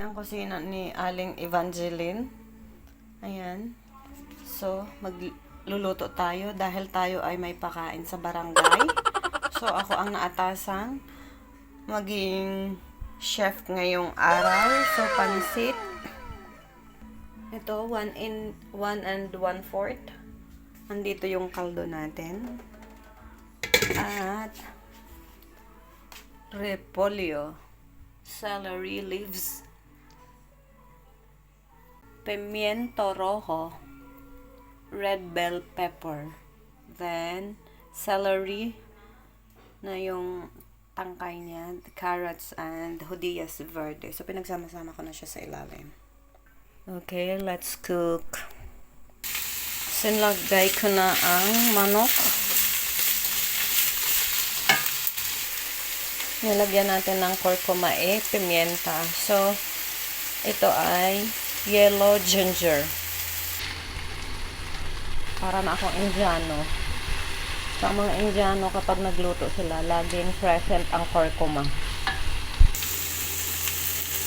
Ang kusina ni Aling Evangeline. Ayan. So, magluluto tayo dahil tayo ay may pakain sa barangay. So, ako ang naatasang maging chef ngayong araw. So, pansit. Ito, 1 in 1 and 1 fourth. Nandito yung kaldo natin. At repolyo, celery leaves, pimiento rojo, red bell pepper, then celery na yung tangkay niya, carrots and judías verde. So pinagsama-sama ko na siya sa ilalim. Okay, let's cook. Sinlagay ko na ang manok. Nilagyan natin ng kurkuma eh, pimienta. So, ito ay yellow ginger. Para na akong Indiano. Sa mga Indiano, kapag nagluto sila, laging present ang kurkuma.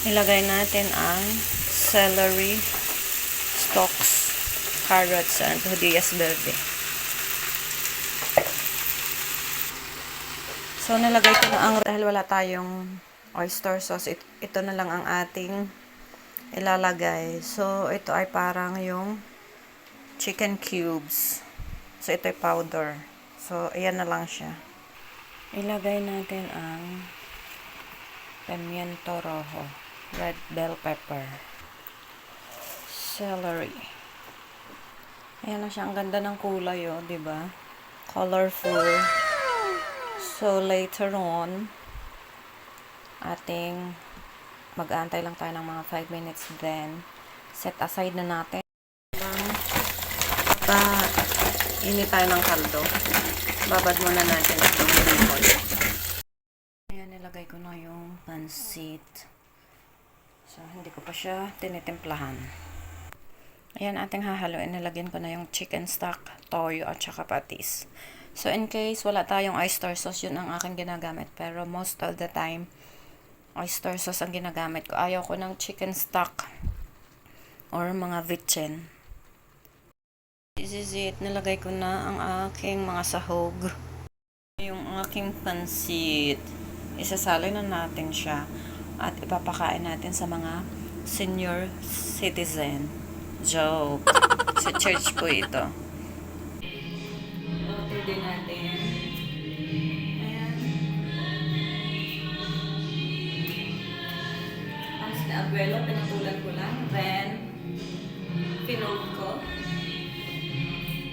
Ilagay natin ang celery, stalks, carrots, and judías verde. So, nalagay ko na ang, dahil wala tayong oyster sauce, it, ito na lang ang ating ilalagay. So, ito ay parang yung chicken cubes. So, ito ay powder. So, ayan na lang siya. Ilagay natin ang pimiento rojo, red bell pepper, celery. Ayan na siya. Ang ganda ng kulay, oh, ba? Colorful. So, later on, ating mag-aantay lang tayo ng mga 5 minutes then set aside na natin. Pa, init tayo ng kaldo. Babad muna natin itong limon. Ayan, nilagay ko na yung pansit. So, hindi ko pa siya tinitimplahan. Ayan, ating hahaluin. Nilagyan ko na yung chicken stock, toyo, at saka patis. So, in case wala tayong oyster sauce, yun ang aking ginagamit. Pero most of the time, oyster sauce ang ginagamit ko. Ayaw ko ng chicken stock or mga vitchen. This is it. Nilagay ko na ang aking mga sahog. Yung aking pansit. Isasali na natin siya at ipapakain natin sa mga senior citizen. Joke. sa church po ito. Abuelo, pinatulan ko lang. Then, pinold ko.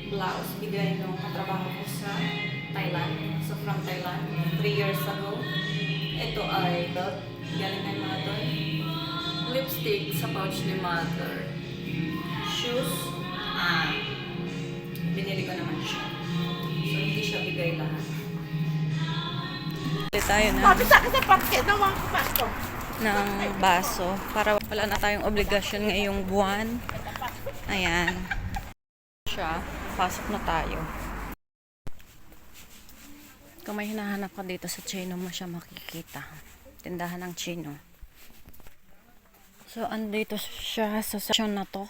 Blouse, bigay nung katrabaho ko sa Thailand. So, from Thailand, 3 years ago. Ito ay belt. Galing kay mother. Lipstick sa pouch ni mother. Shoes. Ah, binili ko naman siya. So, hindi siya bigay lahat. Tayo na Sabi sa akin sa basket, nawang ko pasto. Ng baso para wala na tayong obligasyon ngayong buwan. Ayan. Siya, pasok na tayo. Kung may hinahanap ka dito sa Chino mo siya makikita. Tindahan ng Chino. So, andito siya sa section na to.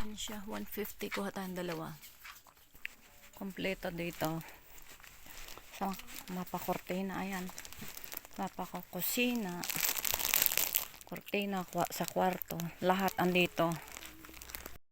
Ayan siya, 150. Kuha tayong dalawa. Kompleto dito. Sa mapakortina, ayan. Mapakokusina. Kortina sa kwarto. Lahat andito.